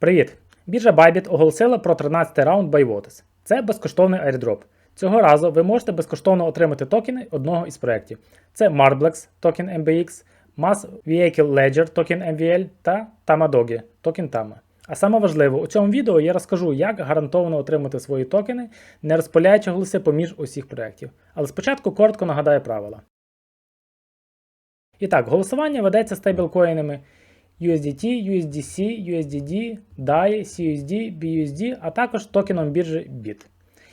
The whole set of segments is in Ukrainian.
Привіт! Біржа Bybit оголосила про 13-й раунд BuyWater. Це безкоштовний airdrop. Цього разу ви можете безкоштовно отримати токени одного із проєктів. Це Marblex токен MBX, Mass Vehicle Ledger токен MVL та Tamadogi токен Tama. А саме важливо, у цьому відео я розкажу, як гарантовано отримати свої токени, не розпиляючи голоси поміж усіх проєктів. Але спочатку коротко нагадаю правила. І так, голосування ведеться стейблкоїнами USDT, USDC, USDD, DAI, CUSD, BUSD, а також токеном біржі BIT.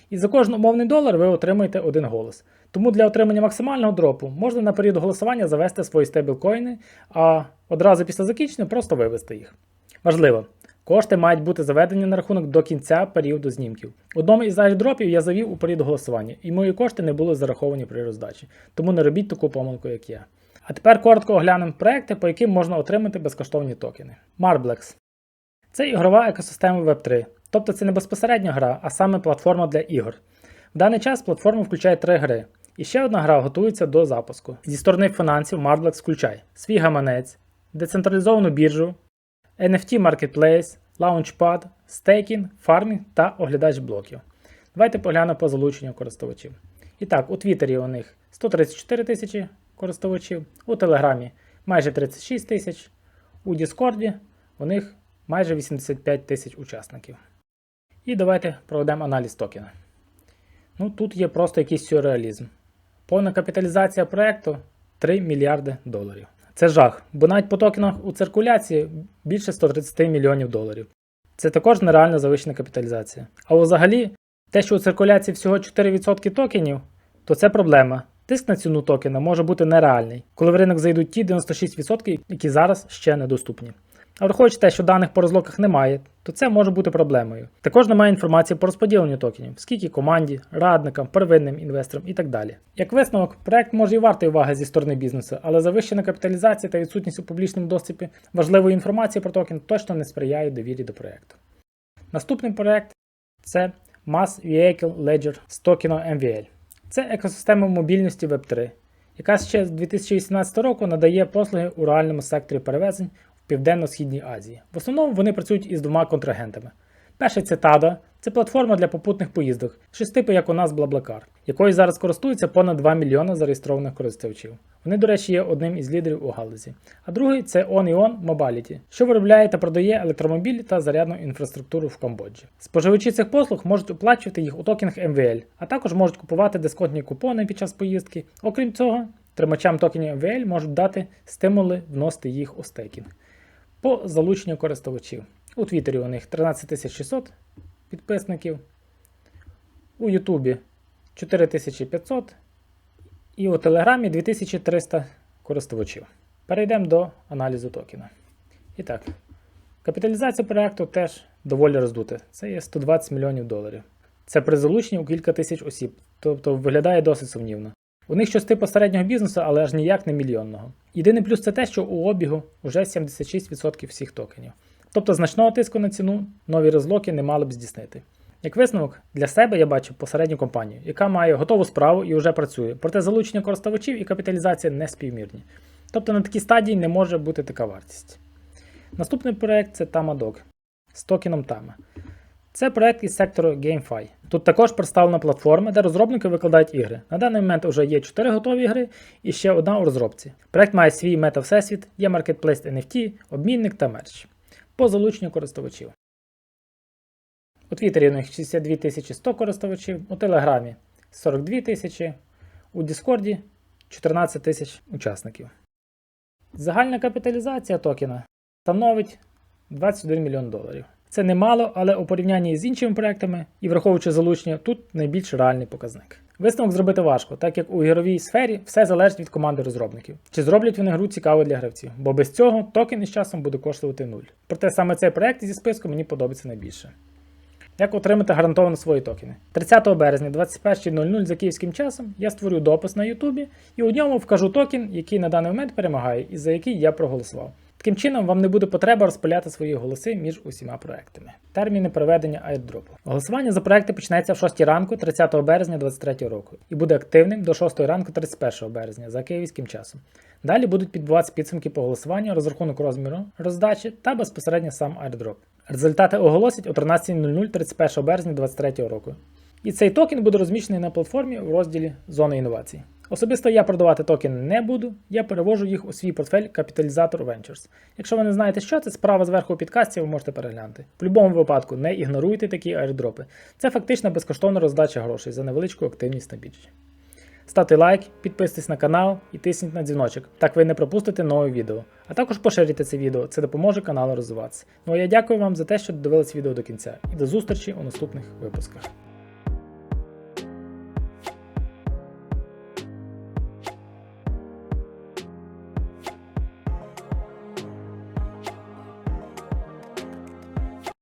І за кожен умовний долар ви отримуєте один голос. Тому для отримання максимального дропу можна на період голосування завести свої стейблкоїни, а одразу після закінчення просто вивести їх. Важливо, кошти мають бути заведені на рахунок до кінця періоду знімків. Одному із airdropів я завів у період голосування, і мої кошти не були зараховані при роздачі. Тому не робіть таку помилку, як я. А тепер коротко оглянемо проекти, по яким можна отримати безкоштовні токени. Marblex. Це ігрова екосистема Web3. Тобто це не безпосередньо гра, а саме платформа для ігор. В даний час платформа включає три гри. І ще одна гра готується до запуску. Зі сторони фінансів Marblex включає свій гаманець, децентралізовану біржу, NFT Marketplace, Launchpad, стейкінг, фармінг та оглядач блоків. Давайте поглянемо по залученню користувачів. І так, у Твіттері у них 134 тисячі користувачів, у Телеграмі майже 36 тисяч, у Діскорді у них майже 85 тисяч учасників. І давайте проведемо аналіз токена. Ну, тут є просто якийсь сюрреалізм. Повна капіталізація проекту 3 мільярди доларів. Це жах, бо навіть по токенах у циркуляції більше 130 мільйонів доларів. Це також нереально завищена капіталізація. А взагалі, те, що у циркуляції всього 4% токенів, то це проблема. Тиск на ціну токена може бути нереальний, коли в ринок зайдуть ті 96%, які зараз ще недоступні. А враховуючи те, що даних по розлоках немає, то це може бути проблемою. Також немає інформації по розподіленню токенів, скільки команді, радникам, первинним інвесторам і так далі. Як висновок, проект може і вартий уваги зі сторони бізнесу, але завищена капіталізація та відсутність у публічному доступі важливої інформації про токен точно не сприяє довірі до проекту. Наступний проект це Mass Vehicle Ledger з токеном MVL. Це екосистема мобільності Web3, яка ще з 2018 року надає послуги у реальному секторі перевезень в Південно-Східній Азії. В основному вони працюють із двома контрагентами. Перший це TADA, це платформа для попутних поїздок, щось типу як у нас BlaBlaCar, якою зараз користується понад 2 мільйони зареєстрованих користувачів. Вони, до речі, є одним із лідерів у галузі. А другий це OnIon Mobility, що виробляє та продає електромобілі та зарядну інфраструктуру в Камбоджі. Споживачі цих послуг можуть оплачувати їх у токенах MVL, а також можуть купувати дисконтні купони під час поїздки. Окрім цього, тримачам токенів MVL можуть дати стимули вносити їх у стейкінг. По залученню користувачів. У Твіттері у них 13600 підписників, у Ютубі 4500 і у Телеграмі 2300 користувачів. Перейдемо до аналізу токена. І так, капіталізація проєкту теж доволі роздута. Це є 120 мільйонів доларів. Це при залученні у кілька тисяч осіб, тобто виглядає досить сумнівно. У них щось типу середнього бізнесу, але аж ніяк не мільйонного. Єдиний плюс це те, що у обігу вже 76% всіх токенів. Тобто значного тиску на ціну нові розлоки не мали б здійснити. Як висновок, для себе я бачу посередню компанію, яка має готову справу і вже працює, проте залучення користувачів і капіталізація не співмірні. Тобто на такій стадії не може бути така вартість. Наступний проект це Tamadog з токеном Tama. Це проект із сектору GameFi. Тут також представлена платформа, де розробники викладають ігри. На даний момент вже є 4 готові ігри і ще одна у розробці. Проект має свій мета-всесвіт, є маркетплейс NFT, обмінник та мерч. По залученню користувачів. У Твіттері у них 62 100 користувачів, у Телеграмі 42 тисячі, у Діскорді 14 тисяч учасників. Загальна капіталізація токена становить 21 мільйон доларів. Це немало, але у порівнянні з іншими проектами і враховуючи залучення, тут найбільш реальний показник. Висновок зробити важко, так як у ігровій сфері все залежить від команди розробників. Чи зроблять вони гру цікавою для гравців, бо без цього токен із часом буде коштувати нуль. Проте саме цей проект зі списку мені подобається найбільше. Як отримати гарантовано свої токени? 30 березня 21.00 за київським часом я створю допис на Ютубі і у ньому вкажу токен, який на даний момент перемагає і за який я проголосував. Таким чином, вам не буде потреба розпиляти свої голоси між усіма проектами. Терміни проведення айрдропу. Голосування за проекти почнеться в 6 ранку 30 березня 2023 року і буде активним до 6 ранку 31 березня за київським часом. Далі будуть підбиватися підсумки по голосуванню, розрахунок розміру роздачі та безпосередньо сам airdrop. Результати оголосять о 13.00 31 березня 2023 року. І цей токен буде розміщений на платформі у розділі Зона інновацій. Особисто я продавати токени не буду, я перевожу їх у свій портфель Капіталізатор Ventures. Якщо ви не знаєте, що це, справа зверху у підкасті ви можете переглянути. В будь-якому випадку не ігноруйте такі airdропи. Це фактично безкоштовна роздача грошей за невеличку активність на біржі. Ставте лайк, підписуйтесь на канал і тисніть на дзвіночок, так ви не пропустите нове відео. А також поширюйте це відео, це допоможе каналу розвиватися. Ну а я дякую вам за те, що додивились відео до кінця, і до зустрічі у наступних випусках.